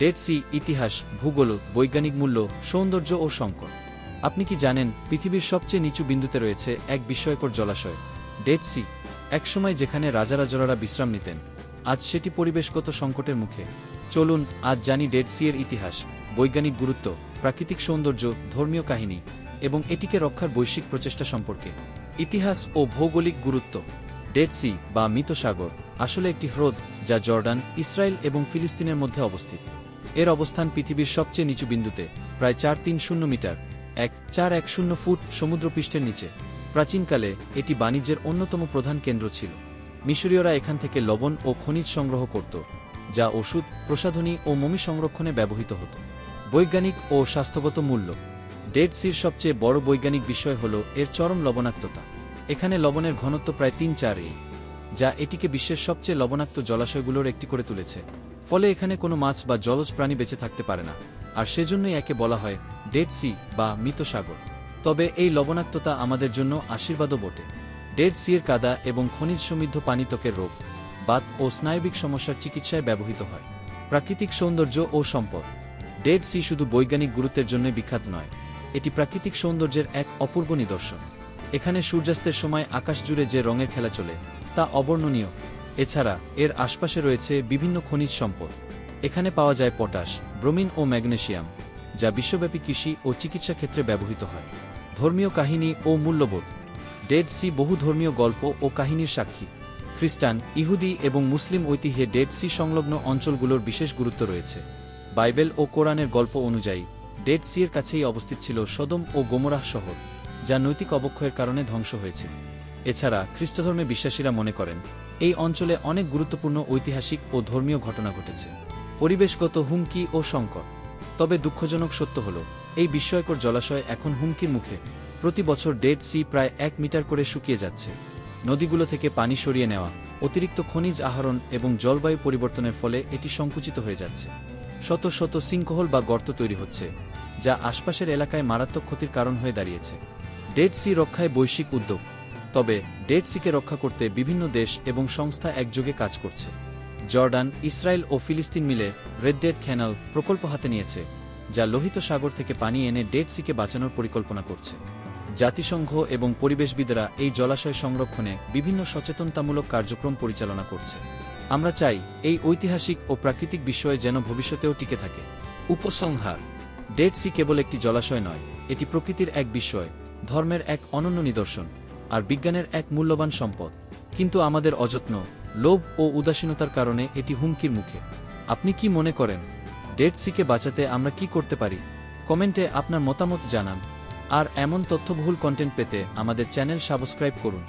Dead C ইতিহাস, ভূগোল, বৈজ্ঞানিক মূল্য, সৌন্দর্য ও সংকট আপনি কি জানেন, পৃথিবীর সবচেয়ে নিচু বিন্দুতে রয়েছে এক বিস্ময়কর জলাশয়, ডেড সি, একসময় যেখানে রাজারাজরারা বিশ্রাম নিতেন। আজ সেটি পরিবেশগত সংকটের মুখে। চলুন, আজ জানি ডেড সি এর ইতিহাস, বৈজ্ঞানিক গুরুত্ব, প্রাকৃতিক সৌন্দর্য, ধর্মীয় কাহিনী, এবং এটিকে রক্ষার বৈশ্বিক প্রচেষ্টা সম্পর্কে। ইতিহাস ও ভৌগোলিক গুরুত্ব। ডেড সি, বা মৃত সাগর, আসলে একটি হ্রদ যা জর্ডান, ইসরায়েল এবং ফিলিস্তিনের মধ্যে অবস্থিত। এর অবস্থান পৃথিবীর সবচেয়ে নিচু বিন্দুতে, প্রায় চার তিন শূন্য মিটার, এক চার এক শূন্য ফুট সমুদ্রপৃষ্ঠের নিচে। প্রাচীনকালে এটি বাণিজ্যের অন্যতম প্রধান কেন্দ্র ছিল। মিশরীয়রা এখান থেকে লবণ ও খনিজ সংগ্রহ করত, যা ওষুধ, প্রসাধনী ও মমি সংরক্ষণে ব্যবহৃত হতো। বৈজ্ঞানিক ও স্বাস্থ্যগত মূল্য। ডেড সির সবচেয়ে বড় বৈজ্ঞানিক বিষয় হল এর চরম লবণাক্ততা। এখানে লবণের ঘনত্ব প্রায় তিন চার যা এটিকে বিশ্বের সবচেয়ে লবণাক্ত জলাশয়গুলোর একটি করে তুলেছে। ফলে এখানে কোনো মাছ বা জলজ প্রাণী বেঁচে থাকতে পারে না। আর সেজন্যই একে বলা হয় ডেড সি বা মৃত সাগর। তবে এই লবণাক্ততা আমাদের জন্য আশীর্বাদও বটে। ডেড সির কাদা এবং খনিজ সমৃদ্ধ পানিতকের রোগ, বাত ও স্নায়বিক সমস্যার চিকিৎসায় ব্যবহৃত হয়। প্রাকৃতিক সৌন্দর্য ও সম্পদ। ডেড সি শুধু বৈজ্ঞানিক গুরুত্বের জন্য বিখ্যাত নয়, এটি প্রাকৃতিক সৌন্দর্যের এক অপূর্ব নিদর্শন। এখানে সূর্যাস্তের সময় আকাশ জুড়ে যে রঙের খেলা চলে, তা অবর্ণনীয় এছাড়া, এর আশপাশে রয়েছে বিভিন্ন খনিজ সম্পদ। এখানে পাওয়া যায় পটাশ, ব্রোমিন ও ম্যাগনেশিয়াম, যা বিশ্বব্যাপী কৃষি ও চিকিৎসা ক্ষেত্রে ব্যবহৃত হয়। ধর্মীয় কাহিনী ও মূল্যবোধ। ডেড সি বহু ধর্মীয় গল্প ও কাহিনীর সাক্ষী। খ্রিস্টান, ইহুদি এবং মুসলিম ঐতিহ্যে ডেড সি সংলগ্ন অঞ্চলগুলোর বিশেষ গুরুত্ব রয়েছে। বাইবেল ও কোরআনের গল্প অনুযায়ী, ডেড সি এর কাছেই অবস্থিত ছিল সদম ও গোমরাহ শহর, যা নৈতিক অবক্ষয়ের কারণে ধ্বংস হয়েছিল। এছাড়া খ্রিস্টধর্মে বিশ্বাসীরা মনে করেন, এই অঞ্চলে অনেক গুরুত্বপূর্ণ ঐতিহাসিক ও ধর্মীয় ঘটনা ঘটেছে, পরিবেশগত হুমকি ও সংকট। তবে দুঃখজনক সত্য হল, এই বিস্ময়কর জলাশয় এখন হুমকির মুখে, প্রতি বছর ডেড সি প্রায় এক মিটার করে শুকিয়ে যাচ্ছে। নদীগুলো থেকে পানি সরিয়ে নেওয়া, অতিরিক্ত খনিজ আহরণ এবং জলবায়ু পরিবর্তনের ফলে এটি সংকুচিত হয়ে যাচ্ছে। শত শত সিঙ্কহোল বা গর্ত তৈরি হচ্ছে, যা আশপাশের এলাকায় মারাত্মক ক্ষতির কারণ হয়ে দাঁড়িয়েছে। ডেড সি রক্ষায় বৈশ্বিক উদ্যোগ তবে ডেড সিকে রক্ষা করতে বিভিন্ন দেশ এবং সংস্থা একযোগে কাজ করছে। জর্ডান, ইসরায়েল ও ফিলিস্তিন মিলে রেড ডেড খ্যানাল প্রকল্প হাতে নিয়েছে, যা লোহিত সাগর থেকে পানি এনে ডেড সিকে বাঁচানোর পরিকল্পনা করছে। জাতিসংঘ এবং পরিবেশবিদরা এই জলাশয় সংরক্ষণে বিভিন্ন সচেতনতামূলক কার্যক্রম পরিচালনা করছে। আমরা চাই এই ঐতিহাসিক ও প্রাকৃতিক বিষয়ে যেন ভবিষ্যতেও টিকে থাকে। উপসংহার ডেড সি কেবল একটি জলাশয় নয়, এটি প্রকৃতির এক বিষয়, ধর্মের এক অনন্য নিদর্শন। আর বিজ্ঞানের এক মূল্যবান সম্পদ। কিন্তু আমাদের অযত্ন, লোভ ও উদাসীনতার কারণে এটি হুমকির মুখে। আপনি কি মনে করেন, ডেড সিকে বাঁচাতে আমরা কি করতে পারি? কমেন্টে আপনার মতামত জানান। আর এমন তথ্যবহুল কন্টেন্ট পেতে আমাদের চ্যানেল সাবস্ক্রাইব করুন।